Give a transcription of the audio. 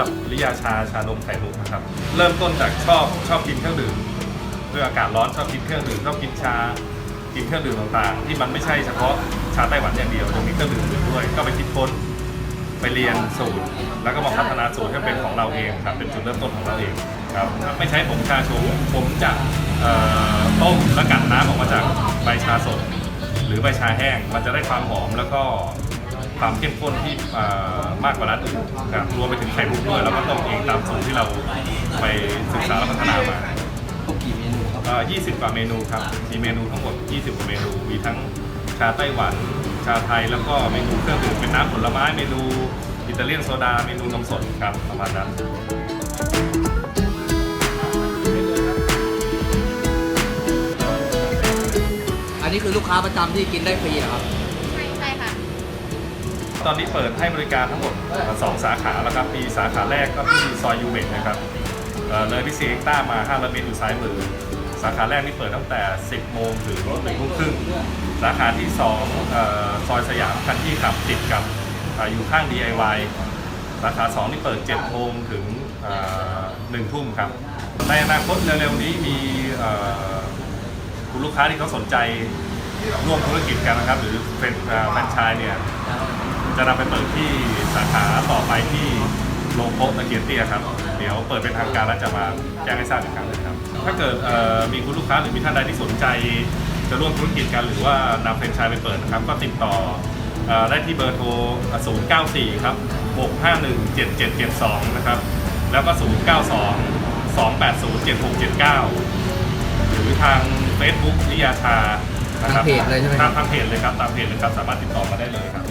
หรับลิยาชาชานมไข่มุกนะครับเริ่มต้นจากชอบชอบกินเครื่องดื่มเรื่อากาศร้อนชอบกินเครื่องดื่มชอบกินชากินเครื่องดื่มต่างๆ ที่มันไม่ใช่เฉพาะชาไต้หวันอย่างเดียวยังมีเครื่องดื่มอื่นด้วย ก็ไปคิดค้นไปเรียนสูตร แล้วก็มาพัฒนาสูตรให้เป็นของเราเองครับเป็นจุดเริ่มต้นของเราเองครับไม่ใช้ผงชาชงผมจะต้มแล้วกัดน้ำออกมาจากใบชาสด หรือใบชาแห้งมันจะได้ความหอมแล้วก็ ความเข้มข้นที่เอ่อมากกว่าร้านอื่นครับรวมไปถึงไข่มุกด้วยแล้วก็ต้มเองตามสูตรที่เราไปศึกษาและพัฒนามาทุกกี่เมนูครับเอ่อ20 กว่าเมนูครับ มีเมนูทั้งหมด 20 กว่าเมนู มีทั้งชาไต้หวัน ชาไทย แล้วก็เมนูเครื่องดื่มเป็นน้ำผลไม้ เมนูอิตาเลียนโซดา เมนูนมสดครับประมาณนั้นอันนี้คือลูกค้าประจำที่กินได้ฟรีเหรอครับใช่ใช่ค่ะ ตอนนี้เปิดให้บริการทั้งหมด 2 สาขาแล้วครับ มีสาขาแรกก็ที่ซอยยูเมกนะครับเลยพิเศษต้ามา500เมตรอยู่ซ้ายมือ สาขาแรกนี่เปิดตั้งแต่ 10 โมงถึง1ทุ่มครึ่ง สาขาที่2ออซอยสยามคันที่ขับติดกับอยู่ข้าง DIY สาขา 2 นี่เปิด 7 โมงถึงเอ่อ1ทุ่มครับ ในอนาคตเร็วๆนี้มีคุณลูกค้าที่เขาสนใจร่วมธุรกิจกันนะครับ หรือเป็นแฟรนไชส์เนี่ย จะนำไปเปิดที่สาขาต่อไปที่โลโก้ตะเกียบเตี้ยครับเดี๋ยวเปิดเป็นทางการแล้วจะมาแจ้งให้ทราบอีกครั้งหนึงครับ ถ้าเกิดเอ่อมีคุณลูกค้าหรือมีท่านใดที่สนใจ จะร่วมธุรกิจกันหรือว่านำแฟรนไชส์ไปเปิดนะครับ ก็ติดต่อเอ่อได้ที่เบอร์โทร 094 ครับ 651 7772 นะครับ แล้วก็ 092 280 7679 หรือทาง Facebook นิยาชานะครับทางเพจเลยใช่ไหมครับ ตามทางเพจเลยครับ ตามเพจเลยครับ สามารถติดต่อมาได้เลยครับ